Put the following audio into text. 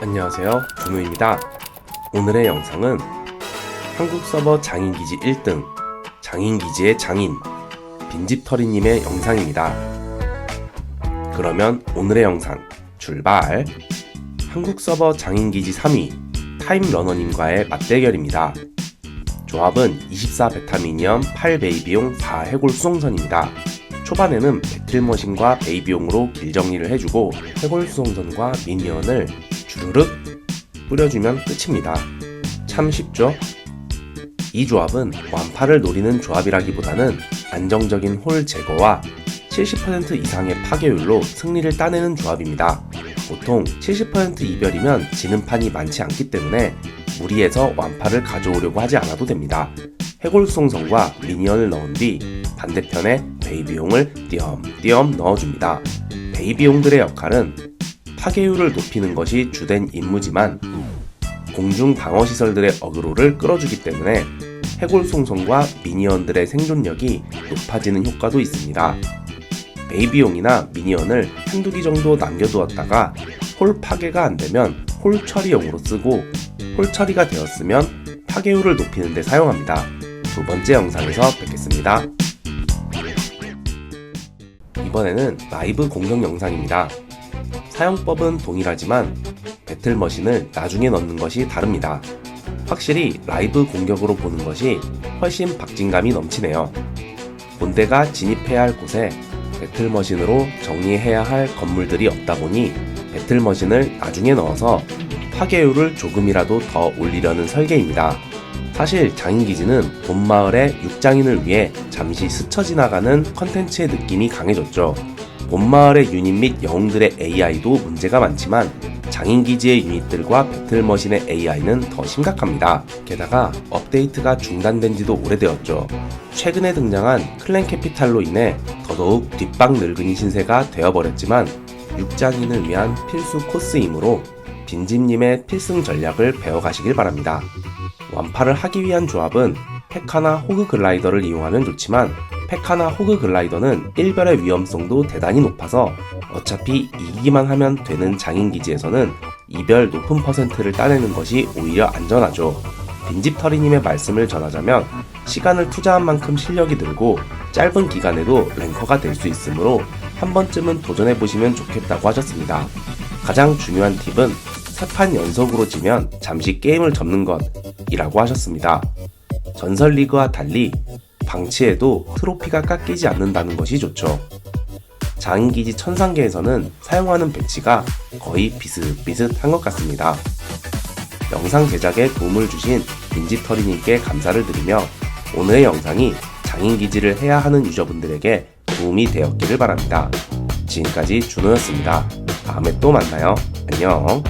안녕하세요. 준우입니다. 오늘의 영상은 한국 서버 장인기지 1등, 장인기지의 장인, 빈집털이님의 영상입니다. 그러면 오늘의 영상 출발! 한국 서버 장인기지 3위, 타임러너님과의 맞대결입니다. 조합은 24 베타미니엄 8 베이비용 4 해골 수송선입니다. 초반에는 배틀머신과 베이비용으로 길 정리를 해주고 해골 수송선과 미니언을 주르륵 뿌려주면 끝입니다. 참 쉽죠? 이 조합은 완파를 노리는 조합이라기보다는 안정적인 홀 제거와 70% 이상의 파괴율로 승리를 따내는 조합입니다. 보통 70% 이별이면 지는 판이 많지 않기 때문에 무리해서 완파를 가져오려고 하지 않아도 됩니다. 해골수송선과 미니언을 넣은 뒤 반대편에 베이비용을 띄엄띄엄 넣어줍니다. 베이비용들의 역할은 파괴율을 높이는 것이 주된 임무지만 공중 방어 시설들의 어그로를 끌어주기 때문에 해골송선과 미니언들의 생존력이 높아지는 효과도 있습니다. 베이비용이나 미니언을 한두 기 정도 남겨두었다가 홀 파괴가 안되면 홀 처리용으로 쓰고 홀 처리가 되었으면 파괴율을 높이는 데 사용합니다. 두 번째 영상에서 뵙겠습니다. 이번에는 라이브 공격 영상입니다. 사용법은 동일하지만 배틀머신을 나중에 넣는 것이 다릅니다. 확실히 라이브 공격으로 보는 것이 훨씬 박진감이 넘치네요. 본대가 진입해야 할 곳에 배틀머신으로 정리해야 할 건물들이 없다 보니 배틀머신을 나중에 넣어서 파괴율을 조금이라도 더 올리려는 설계입니다. 사실 장인기지는 본마을의 육장인을 위해 잠시 스쳐 지나가는 컨텐츠의 느낌이 강해졌죠. 본마을의 유닛 및 영웅들의 AI도 문제가 많지만 장인기지의 유닛들과 배틀머신의 AI는 더 심각합니다. 게다가 업데이트가 중단된 지도 오래되었죠. 최근에 등장한 클랜 캐피탈로 인해 더더욱 뒷방 늙은이 신세가 되어버렸지만 육장인을 위한 필수 코스이므로 빈집님의 필승 전략을 배워가시길 바랍니다. 완파를 하기 위한 조합은 페카나 호그 글라이더를 이용하면 좋지만 페카나 호그 글라이더는 1별의 위험성도 대단히 높아서 어차피 이기기만 하면 되는 장인 기지에서는 2별 높은 퍼센트를 따내는 것이 오히려 안전하죠. 빈집터리님의 말씀을 전하자면 시간을 투자한 만큼 실력이 늘고 짧은 기간에도 랭커가 될 수 있으므로 한 번쯤은 도전해보시면 좋겠다고 하셨습니다. 가장 중요한 팁은 세 판 연속으로 지면 잠시 게임을 접는 것 이라고 하셨습니다. 전설 리그와 달리 방치해도 트로피가 깎이지 않는다는 것이 좋죠. 장인기지 천상계에서는 사용하는 배치가 거의 비슷비슷한 것 같습니다. 영상 제작에 도움을 주신 빈집터리님께 감사를 드리며 오늘의 영상이 장인기지를 해야 하는 유저분들에게 도움이 되었기를 바랍니다. 지금까지 준호였습니다. 다음에 또 만나요. 안녕.